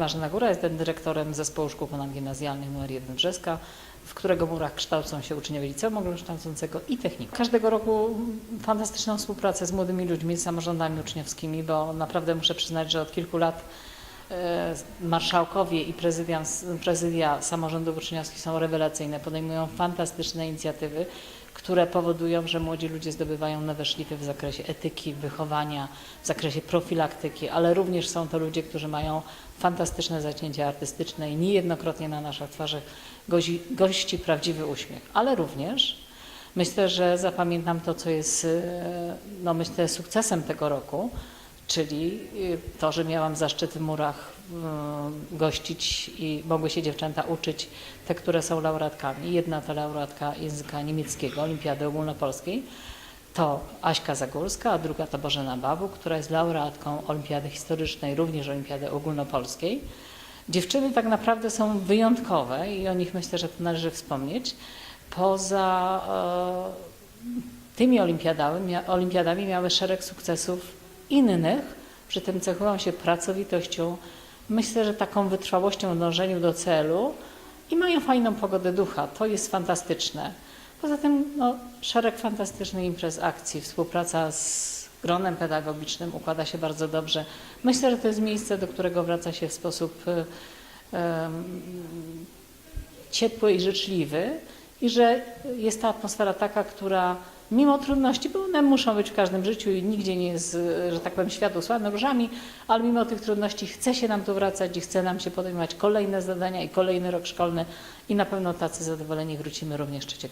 Marzena Góra, jestem dyrektorem Zespołu Szkół Ponadgimnazjalnych nr 1 Brzeska, w którego murach kształcą się uczniowie liceum ogólnokształcącego i technikum. Każdego roku fantastyczną współpracę z młodymi ludźmi, z samorządami uczniowskimi, bo naprawdę muszę przyznać, że od kilku lat marszałkowie i prezydia, prezydia samorządów uczniowskich są rewelacyjne, podejmują fantastyczne inicjatywy, które powodują, że młodzi ludzie zdobywają nowe szlify w zakresie etyki, wychowania, w zakresie profilaktyki, ale również są to ludzie, którzy mają fantastyczne zacięcia artystyczne i niejednokrotnie na naszych twarzach gozi, gości prawdziwy uśmiech, ale również myślę, że zapamiętam to, co jest, e, no myślę, sukcesem tego roku, czyli e, to, że miałam zaszczyt w murach e, gościć i mogły się dziewczęta uczyć, te, które są laureatkami. Jedna to laureatka języka niemieckiego, Olimpiady Ogólnopolskiej, to Aśka Zagórska, a druga to Bożena Babu, która jest laureatką Olimpiady Historycznej, również Olimpiady Ogólnopolskiej. Dziewczyny tak naprawdę są wyjątkowe i o nich myślę, że to należy wspomnieć. Poza e, tymi olimpiadami, olimpiadami miały szereg sukcesów innych, przy tym cechują się pracowitością, myślę, że taką wytrwałością w dążeniu do celu i mają fajną pogodę ducha. To jest fantastyczne. Poza tym no, szereg fantastycznych imprez, akcji, współpraca z gronem pedagogicznym układa się bardzo dobrze. Myślę, że to jest miejsce, do którego wraca się w sposób em, ciepły i życzliwy i że jest ta atmosfera taka, która mimo trudności, bo one muszą być w każdym życiu i nigdzie nie jest, że tak powiem, świat usłany różami, ale mimo tych trudności chce się nam tu wracać i chce nam się podejmować kolejne zadania i kolejny rok szkolny i na pewno tacy zadowoleni wrócimy również 3